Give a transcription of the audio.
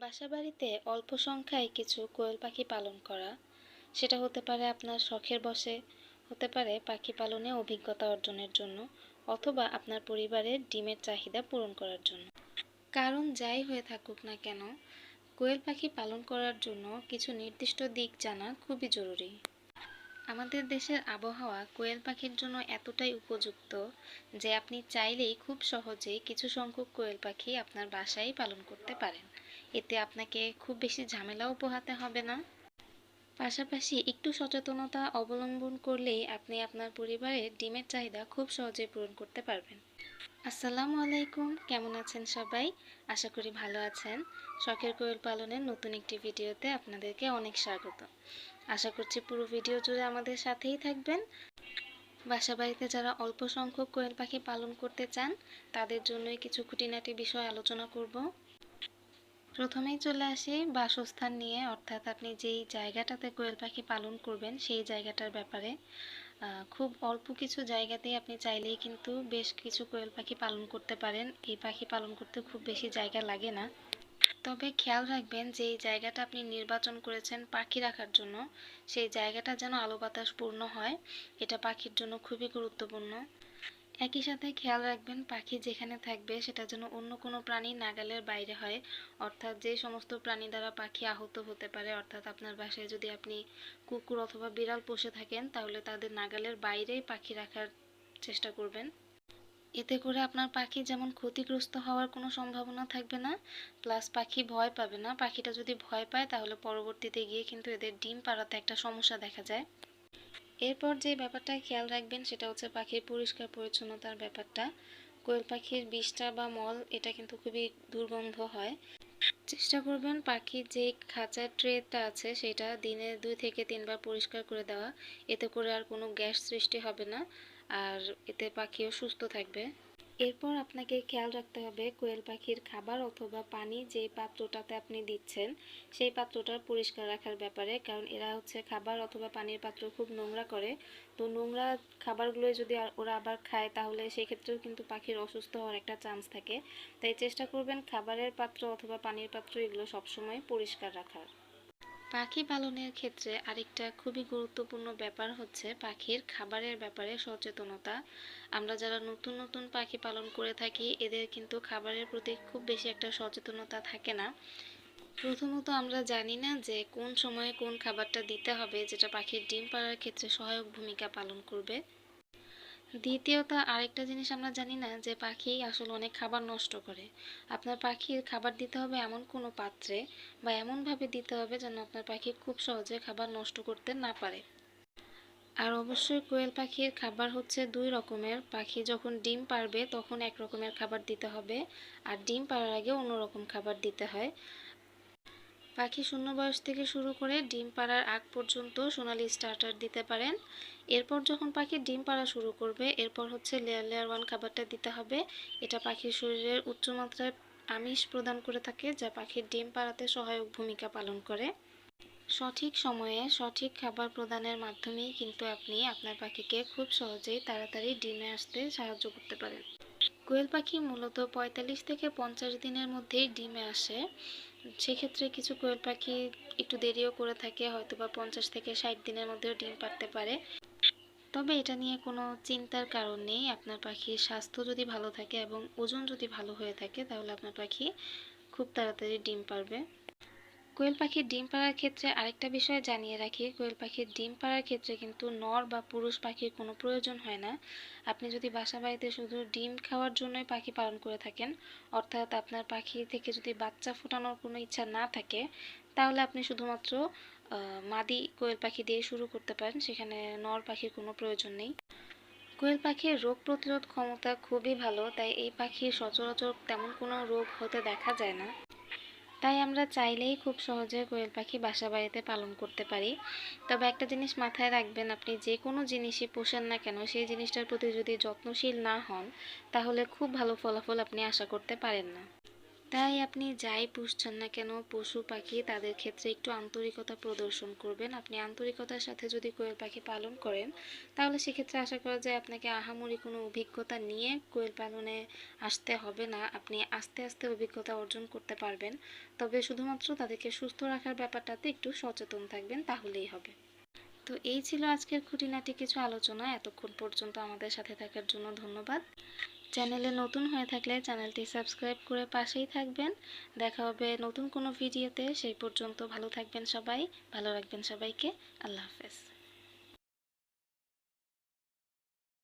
বাসাবাড়িতে অল্প সংখ্যায় কিছু কোয়েল পাখি পালন করা, সেটা হতে পারে আপনার শখের বশে হতে পারে পাখি পালনে অভিজ্ঞতা অর্জনের জন্য, অথবা আপনার পরিবারের ডিমের চাহিদা পূরণ করার জন্য। কারণ যাই হয়ে থাকুক না কেন, কোয়েল পাখি পালন করার জন্য কিছু নির্দিষ্ট দিক জানা খুবই জরুরি। আমাদের দেশের আবহাওয়া কোয়েল পাখির জন্য এতটাই উপযুক্ত যে আপনি চাইলেই খুব সহজেই কিছু সংখ্যক কোয়েল পাখি আপনার বাসায় পালন করতে পারেন। এতে আপনাকে খুব বেশি ঝামেলাও পোহাতে হবে না। পাশাপাশি একটু সচেতনতা অবলম্বন করলেই আপনি আপনার পরিবারের ডিমের চাহিদা খুব সহজে পূরণ করতে পারবেন। আসসালামু আলাইকুম, কেমন আছেন সবাই? আশা করি ভালো আছেন। শখের কোয়েল পালনের নতুন একটি ভিডিওতে আপনাদেরকে অনেক স্বাগত। আশা করছি পুরো ভিডিও জুড়ে আমাদের সাথেই থাকবেন। বাসা বাড়িতে যারা অল্প সংখ্যক কোয়েল পাখি পালন করতে চান, তাদের জন্যই কিছু খুঁটিনাটি বিষয় আলোচনা করব। প্রথমেই চলে আসি বাসস্থান নিয়ে। অর্থাৎ আপনি যেই জায়গাটাতে কোয়েল পাখি পালন করবেন, সেই জায়গাটার ব্যাপারে। খুব অল্প কিছু জায়গাতেই আপনি চাইলেই কিন্তু বেশ কিছু কোয়েল পাখি পালন করতে পারেন। এই পাখি পালন করতে খুব বেশি জায়গা লাগে না। তবে খেয়াল রাখবেন যে এই জায়গাটা আপনি নির্বাচন করেছেন পাখি রাখার জন্য, সেই জায়গাটা যেন আলো বাতাস পূর্ণ হয়। এটা পাখির জন্য খুবই গুরুত্বপূর্ণ। একই সাথে খেয়াল রাখবেন, পাখি যেখানে থাকবে সেটা যেন অন্য কোনো প্রাণী নাগালের বাইরে হয়। অর্থাৎ যে সমস্ত প্রাণী দ্বারা পাখি আহত হতে পারে, অর্থাৎ আপনার বাসায় যদি আপনি কুকুর অথবা বিড়াল পুষে থাকেন, তাহলে তাদের নাগালের বাইরেই পাখি রাখার চেষ্টা করবেন। এতে করে আপনার পাখি যেমন ক্ষতিগ্রস্ত হওয়ার কোনো সম্ভাবনা থাকবে না, প্লাস পাখি ভয় পাবে না। পাখিটা যদি ভয় পায়, তাহলে পরবর্তীতে গিয়ে কিন্তু এদের ডিম পাড়াতে একটা সমস্যা দেখা যায়। এরপর যে ব্যাপারটা খেয়াল রাখবেন সেটা হচ্ছে পাখির পরিষ্কার পরিচ্ছন্নতার ব্যাপারটা। কোয়েল পাখির বিষটা বা মল, এটা কিন্তু খুবই দুর্গন্ধ হয়। চেষ্টা করবেন পাখির যে খাঁচার ট্রেটা আছে সেটা দিনে দুই থেকে তিনবার পরিষ্কার করে দেওয়া। এতে করে আর কোনো গ্যাস সৃষ্টি হবে না। আর এতে পাখিও সুস্থ থাকবে। এরপর আপনাকে খেয়াল রাখতে হবে কোয়েল পাখির খাবার অথবা পানি যে পাত্রটাতে আপনি দিচ্ছেন, সেই পাত্রটার পরিষ্কার রাখার ব্যাপারে, কারণ এরা হচ্ছে খাবার অথবা পানির পাত্র খুব নোংরা করে। তো নোংরা খাবারগুলোই যদি ওরা আবার খায়, তাহলে সেই ক্ষেত্রেও কিন্তু পাখির অসুস্থ হওয়ার একটা চান্স থাকে। তাই চেষ্টা করবেন খাবারের পাত্র অথবা পানির পাত্র এগুলো সবসময় পরিষ্কার রাখার। পাখি পালনের ক্ষেত্রে আরেকটা খুবই গুরুত্বপূর্ণ ব্যাপার হচ্ছে পাখির খাবারের ব্যাপারে সচেতনতা। আমরা যারা নতুন নতুন পাখি পালন করে থাকি, এদের কিন্তু খাবারের প্রতি খুব বেশি একটা সচেতনতা থাকে না। প্রথমত আমরা জানি না যে কোন সময়ে কোন খাবারটা দিতে হবে, যেটা পাখির ডিম পাড়ার ক্ষেত্রে সহায়ক ভূমিকা পালন করবে। দ্বিতীয়ত, আরেকটা জিনিস আমরা জানি না যে পাখি আসলে অনেক খাবার নষ্ট করে। আপনার পাখির খাবার দিতে হবে এমন কোনো পাত্রে বা এমনভাবে দিতে হবে যেন আপনার পাখি খুব সহজে খাবার নষ্ট করতে না পারে। আর অবশ্যই কোয়েল পাখির খাবার হচ্ছে দুই রকমের। পাখি যখন ডিম পারবে তখন এক রকমের খাবার দিতে হবে, আর ডিম পাড়ার আগে অন্যরকম খাবার দিতে হয়। পাখি শূন্য বয়স থেকে শুরু করে ডিম পাড়ার আগ পর্যন্ত সোনালি স্টার্টার দিতে পারেন। এরপর যখন পাখি ডিম পাড়া শুরু করবে, এরপর হচ্ছে লেয়ার লেয়ার ওয়ান খাবারটা দিতে হবে। এটা পাখির শরীরের উচ্চমাত্রায় আমিষ প্রদান করে থাকে, যা পাখির ডিম পাড়াতে সহায়ক ভূমিকা পালন করে। সঠিক সময়ে সঠিক খাবার প্রদানের মাধ্যমেই কিন্তু আপনি আপনার পাখিকে খুব সহজেই তাড়াতাড়ি ডিমে আসতে সাহায্য করতে পারেন। কোয়েল পাখি মূলত পঁয়তাল্লিশ থেকে পঞ্চাশ দিনের মধ্যেই ডিমে আসে। সেক্ষেত্রে কিছু কোয়েল পাখি একটু দেরিও করে থাকে হয়তো বা পঞ্চাশ থেকে ষাট দিনের মধ্যেও ডিম পারতে পারে। তবে এটা নিয়ে কোনো চিন্তার কারণ নেই। আপনার পাখির স্বাস্থ্য যদি ভালো থাকে এবং ওজন যদি ভালো হয়ে থাকে, তাহলে আপনার পাখি খুব তাড়াতাড়ি ডিম পারবে কোয়েল পাখির ডিম পাড়ার ক্ষেত্রে আরেকটা বিষয় জানিয়ে রাখি, কোয়েল পাখির ডিম পাড়ার ক্ষেত্রে কিন্তু নর বা পুরুষ পাখির কোনো প্রয়োজন হয় না। আপনি যদি বাসা বাড়িতে শুধু ডিম খাওয়ার জন্যই পাখি পালন করে থাকেন, অর্থাৎ আপনার পাখি থেকে যদি বাচ্চা ফোটানোর কোনো ইচ্ছা না থাকে, তাহলে আপনি শুধুমাত্র মাদি কোয়েল পাখি দিয়ে শুরু করতে পারেন, সেখানে নর পাখির কোনো প্রয়োজন নেই। কোয়েল পাখির রোগ প্রতিরোধ ক্ষমতা খুবই ভালো, তাই এই পাখির সচরাচর তেমন কোনো রোগ হতে দেখা যায় না। তাই আমরা চাইলেই খুব সহজে কোয়েল পাখি বাসা বাড়িতে পালন করতে পারি। তবে একটা জিনিস মাথায় রাখবেন আপনি, যে কোনো জিনিসই পোষেন না কেন, সেই জিনিসটার প্রতি যদি যত্নশীল না হন, তাহলে খুব ভালো ফলাফল আপনি আশা করতে পারেন না। তাই আপনি যাই পুষছেন না কেন, পশু পাখি তাদের ক্ষেত্রে একটু আন্তরিকতা প্রদর্শন করবেন। আপনি আন্তরিকতার সাথে যদি কোয়েল পাখি পালন করেন, তাহলে সেক্ষেত্রে আশা করা যায় আপনাকে আহামরি কোনো অভিজ্ঞতা নিয়ে কোয়েল পালনে আসতে হবে না। আপনি আস্তে আস্তে অভিজ্ঞতা অর্জন করতে পারবেন। তবে শুধুমাত্র তাদেরকে সুস্থ রাখার ব্যাপারটাতে একটু সচেতন থাকবেন, তাহলেই হবে। তো এই ছিল আজকের খুঁটিনাটি কিছু আলোচনা। এতক্ষণ পর্যন্ত আমাদের সাথে থাকার জন্য ধন্যবাদ। চ্যানেলে নতুন হয়ে থাকলে চ্যানেলটি সাবস্ক্রাইব করে পাশেই থাকবেন। দেখা হবে নতুন কোনো ভিডিওতে। সেই পর্যন্ত ভালো থাকবেন সবাই, ভালো রাখবেন সবাইকে। আল্লাহ হাফেজ।